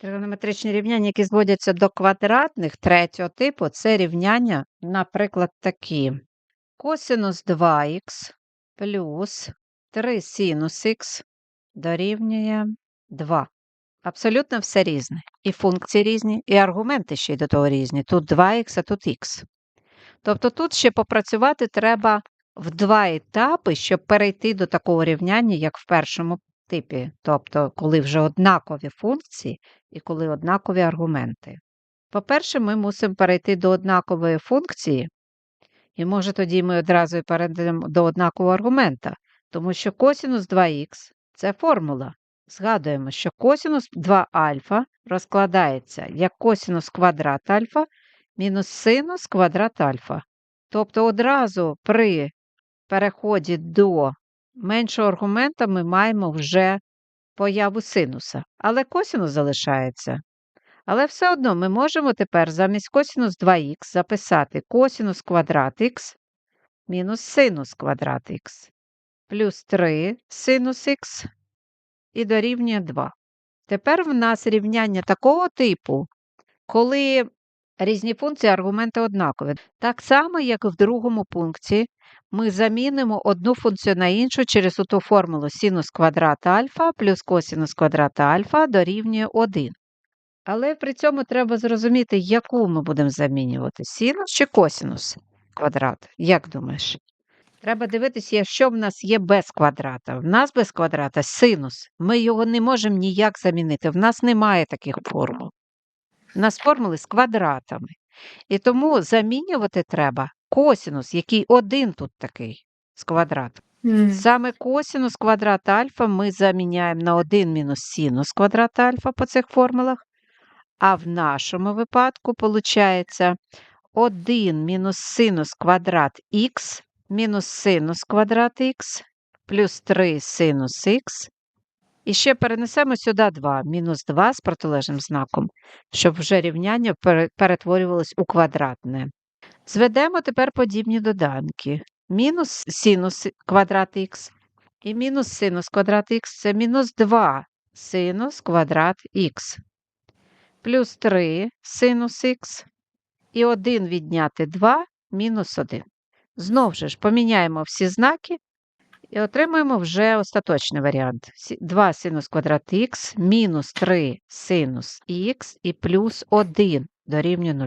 Тригонометричні рівняння, які зводяться до квадратних третього типу, це рівняння, наприклад, такі. Косинус 2х плюс 3 синус х дорівнює 2. Абсолютно все різне. І функції різні, і аргументи ще й до того різні. Тут 2х, а тут х. Тобто тут ще попрацювати треба в два етапи, щоб перейти до такого рівняння, як в першому типі. Тобто, коли вже однакові функції і коли однакові аргументи. По-перше, ми мусимо перейти до однакової функції, і може тоді ми одразу перейдемо до однакового аргумента, тому що косінус 2х це формула. Згадуємо, що косінус 2 альфа розкладається як косінус квадрат альфа мінус синус квадрат альфа. Тобто одразу при переході до меншого аргумента ми маємо вже появу синуса, але косінус залишається. Але все одно ми можемо тепер замість косінус 2х записати косінус квадрат х мінус синус квадрат х плюс 3 синус х і дорівнює 2. Тепер в нас рівняння такого типу, коли різні функції аргументи однакові. Так само, як і в другому пункті, ми замінимо одну функцію на іншу через ту формулу синус квадрат альфа плюс косинус квадрата альфа дорівнює 1. Але при цьому треба зрозуміти, яку ми будемо замінювати: синус чи косинус квадрат. Як думаєш? Треба дивитися, що в нас є без квадрата. В нас без квадрата синус. Ми його не можемо ніяк замінити. В нас немає таких формул. У нас формули з квадратами. І тому замінювати треба косинус, який один тут такий з квадратом. Саме косинус квадрата альфа ми заміняємо на 1 мінус синус квадрата альфа по цих формулах. А в нашому випадку виходить 1 мінус синус квадрат х мінус синус квадрат х плюс 3 синус х. І ще перенесемо сюди 2, мінус 2 з протилежним знаком, щоб вже рівняння перетворювалось у квадратне. Зведемо тепер подібні доданки. Мінус синус квадрат х і мінус синус квадрат х це мінус 2 синус квадрат х. Плюс 3 синус х і 1 відняти 2 мінус 1. Знову ж поміняємо всі знаки і отримуємо вже остаточний варіант. 2 синус квадрат х мінус 3 синус х і плюс 1 дорівнює 0.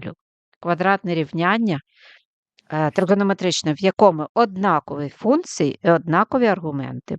Квадратне рівняння е, тригонометричне, в якому однакові функції і однакові аргументи.